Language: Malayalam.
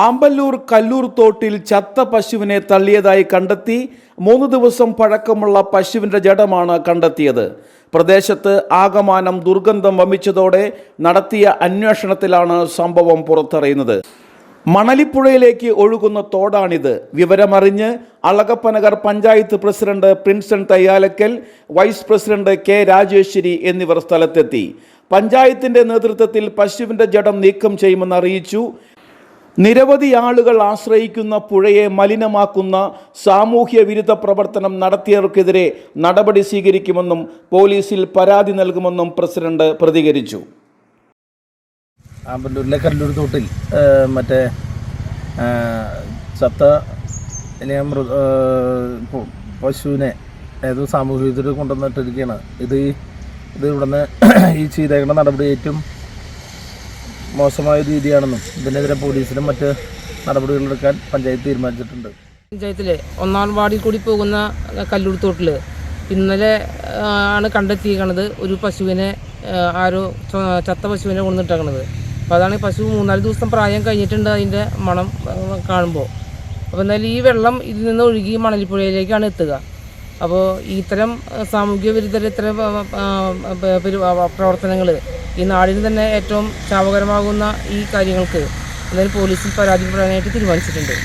ആമ്പല്ലൂർ കല്ലൂർ തോട്ടിൽ ചത്ത പശുവിനെ തള്ളിയതായി കണ്ടെത്തി മൂന്ന് ദിവസം പഴക്കമുള്ള പശുവിന്റെ ജഡമാണ് കണ്ടെത്തിയത്. പ്രദേശത്ത് ആകമാനം ദുർഗന്ധം വമിച്ചതോടെ നടത്തിയ അന്വേഷണത്തിലാണ് സംഭവം പുറത്തറിയുന്നത്. മണലിപ്പുഴയിലേക്ക് ഒഴുകുന്ന തോടാണിത്. വിവരമറിഞ്ഞ് Alagappanagar panchayat president Prinson Thayyalakkal vice president K Rajeshwari എന്നിവർ സ്ഥലത്തെത്തി. പഞ്ചായത്തിന്റെ നേതൃത്വത്തിൽ പശുവിന്റെ ജഡം നീക്കം ചെയ്യുമെന്ന് അറിയിച്ചു. നിരവധി ആളുകൾ ആശ്രയിക്കുന്ന പുഴയെ മലിനമാക്കുന്ന സാമൂഹ്യ വിരുദ്ധ പ്രവർത്തനം നടത്തിയവർക്കെതിരെ നടപടി സ്വീകരിക്കുമെന്നും പോലീസിൽ പരാതി നൽകുമെന്നും പ്രസിഡന്റ് പ്രതികരിച്ചു. ആമ്പല്ലൂരിലെ കല്ലൂർ തോട്ടിൽ മറ്റേ ചത്ത ഇനി മൃ ആ, പു- പശുവിനെ ഏതോ സാമൂഹ്യ വിരുദ്ധർ കൊണ്ടുവന്നിട്ടിരിക്കുകയാണ് ഇത് ഇത് ഇവിടുന്ന് ഈ ചെയ്തേക്കുന്ന നടപടി ഏറ്റവും മോശമായ രീതിയാണെന്നും ഇതിനെതിരെ പോലീസിനും മറ്റ് നടപടികളെടുക്കാൻ പഞ്ചായത്ത് തീരുമാനിച്ചിട്ടുണ്ട് പഞ്ചായത്തിലെ ഒന്നാം വാർഡിൽ കൂടി പോകുന്ന കല്ലൂർ തോട്ടിൽ ഇന്നലെ ആണ് കണ്ടെത്തിയിരിക്കണത് ഒരു പശുവിനെ ആരോ ചത്ത പശുവിനെ കൊണ്ടിട്ടേക്കണത് അപ്പോൾ അതാണ് പശു മൂന്നാൽ ദിവസം പ്രായം കഴിഞ്ഞിട്ടുണ്ട് അതിന്റെ മണം കാണുമ്പോൾ അപ്പോൾ എന്തായാലും ഈ വെള്ളം ഇതിൽ നിന്ന് ഒഴുകി മണലിപ്പുഴയിലേക്കാണ് എത്തുക അപ്പോൾ ഇത്തരം സാമൂഹ്യ വിരുദ്ധരെ ഇത്തരം പ്രവർത്തനങ്ങൾ ഈ നാടിന് തന്നെ ഏറ്റവും ശാപകരമാകുന്ന ഈ കാര്യങ്ങൾക്ക് എന്തായാലും പോലീസിൽ പരാതിപ്പെടാനായിട്ട് തീരുമാനിച്ചിട്ടുണ്ട്.